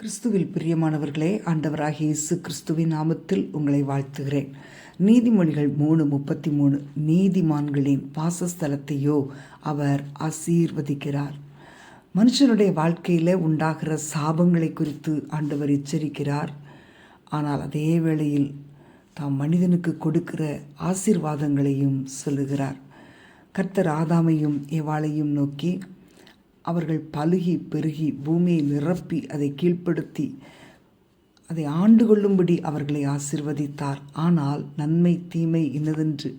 கிறிஸ்துவில் பிரியமானவர்களே ஆண்டவராகிய இயேசு கிறிஸ்துவின் நாமத்தில் உங்களை வாழ்த்துகிறேன். நீதிமொழிகள் மூணு முப்பத்தி மூணு நீதிமான்களின் வாசஸ்தலத்தையோ அவர் ஆசீர்வதிக்கிறார். மனுஷனுடைய வாழ்க்கையில் உண்டாகிற சாபங்களை குறித்து ஆண்டவர் எச்சரிக்கிறார். ஆனால் அதே வேளையில் தாம் மனிதனுக்கு கொடுக்கிற ஆசீர்வாதங்களையும் சொல்லுகிறார். கர்த்தர் ஆதாமையும் எவாளையும் நோக்கி அவர்கள் பழுகி பெருகி பூமியை நிரப்பி அதை கீழ்ப்படுத்தி அதை ஆண்டு கொள்ளும்படி அவர்களை ஆசிர்வதித்தார். ஆனால் நன்மை தீமை இன்னதென்று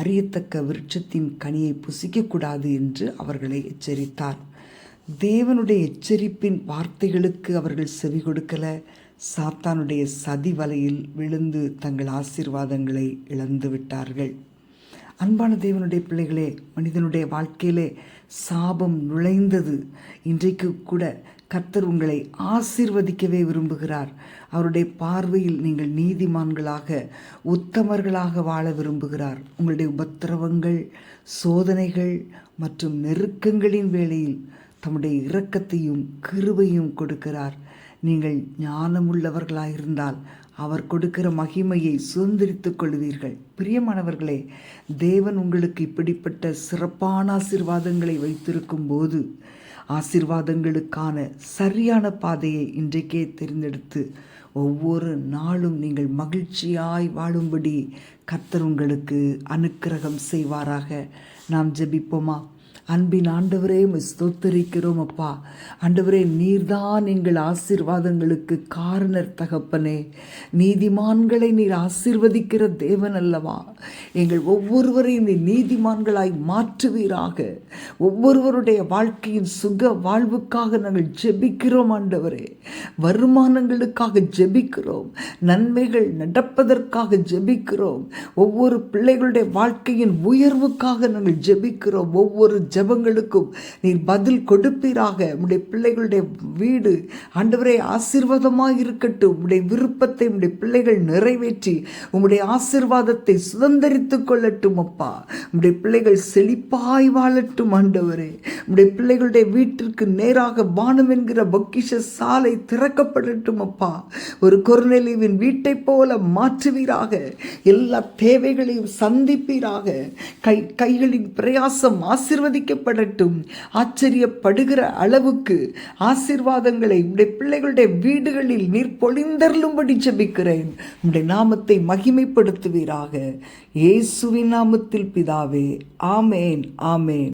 அறியத்தக்க விருட்சத்தின் கனியை புசிக்கக்கூடாது என்று அவர்களை எச்சரித்தார். தேவனுடைய எச்சரிப்பின் வார்த்தைகளுக்கு அவர்கள் செவி கொடுக்கல. சாத்தானுடைய சதி வலையில் விழுந்து தங்கள் ஆசீர்வாதங்களை இழந்து விட்டார்கள். அன்பான தேவனுடைய பிள்ளைகளே மனிதனுடைய வாழ்க்கையிலே சாபம் நுழைந்தது. இன்றைக்கு கூட கர்த்தர் உங்களை ஆசிர்வதிக்கவே விரும்புகிறார். அவருடைய பார்வையில் நீங்கள் நீதிமான்களாக உத்தமர்களாக வாழ விரும்புகிறார். உங்களுடைய உபத்திரவங்கள் சோதனைகள் மற்றும் நெருக்கங்களின் வேளையில் தம்முடைய இரக்கத்தையும் கிருபையும் கொடுக்கிறார். நீங்கள் ஞானமுள்ளவர்களாயிருந்தால் அவர் கொடுக்கிற மகிமையை சுதந்திரித்துக் கொள்வீர்கள். பிரியமானவர்களே தேவன் உங்களுக்கு இப்படிப்பட்ட சிறப்பான ஆசிர்வாதங்களை வைத்திருக்கும் போது ஆசிர்வாதங்களுக்கான சரியான பாதையை இன்றைக்கே தேர்ந்தெடுத்து ஒவ்வொரு நாளும் நீங்கள் மகிழ்ச்சியாய் வாழும்படி கர்த்தர் உங்களுக்கு அனுக்கிரகம் செய்வாராக. நாம் ஜெபிப்போமா? அன்பின் ஆண்டவரே ஸ்தோத்தரிக்கிறோம் அப்பா. ஆண்டவரே நீர்தான் எங்கள் ஆசிர்வாதங்களுக்கு காரணர் தகப்பனே. நீதிமான்களை நீர் ஆசிர்வதிக்கிற தேவன் அல்லவா. எங்கள் ஒவ்வொருவரையும் நீ நீதிமான்களாய் மாற்றுவீராக. ஒவ்வொருவருடைய வாழ்க்கையின் சுக வாழ்வுக்காக நாங்கள் ஜெபிக்கிறோம் ஆண்டவரே. வருமானங்களுக்காக ஜெபிக்கிறோம். நன்மைகள் நடப்பதற்காக ஜெபிக்கிறோம். ஒவ்வொரு பிள்ளைகளுடைய வாழ்க்கையின் உயர்வுக்காக நாங்கள் ஜெபிக்கிறோம். ஒவ்வொரு ஜெபங்களுக்கும் நீர் பதில் கொடுப்பீராக. உடைய பிள்ளைகளுடைய வீடு ஆண்டவரே ஆசீர்வாதமாக இருக்கட்டும். உடைய விருப்பத்தை உடைய பிள்ளைகள் நிறைவேற்றி உம்முடைய ஆசீர்வாதத்தை சுதந்திரித்துக் கொள்ளட்டும் அப்பா. உடைய பிள்ளைகள் செழிப்பாய் வாழட்டும் ஆண்டவரே. உடைய பிள்ளைகளுடைய வீட்டிற்கு நேராக வானம் என்கிற பொக்கிஷ சாலை திறக்கப்படட்டும் அப்பா. ஒரு கொர்நெலிவின் வீட்டை போல மாற்றுவீராக. எல்லா தேவைகளையும் சந்திப்பீராக. கை கைகளின் பிரயாசம் ஆசிர்வதி ஆசீர்வதிக்கப்படட்டும் ஆச்சரியப்படுகிற அளவுக்கு ஆசீர்வாதங்களை உடைய பிள்ளைகளுடைய வீடுகளில் நீர் பொழிந்தருளும்படி ஜபிக்கிறேன். உடைய நாமத்தை மகிமைப்படுத்துவீராக. இயேசுவின் நாமத்தில் பிதாவே ஆமேன் ஆமேன்.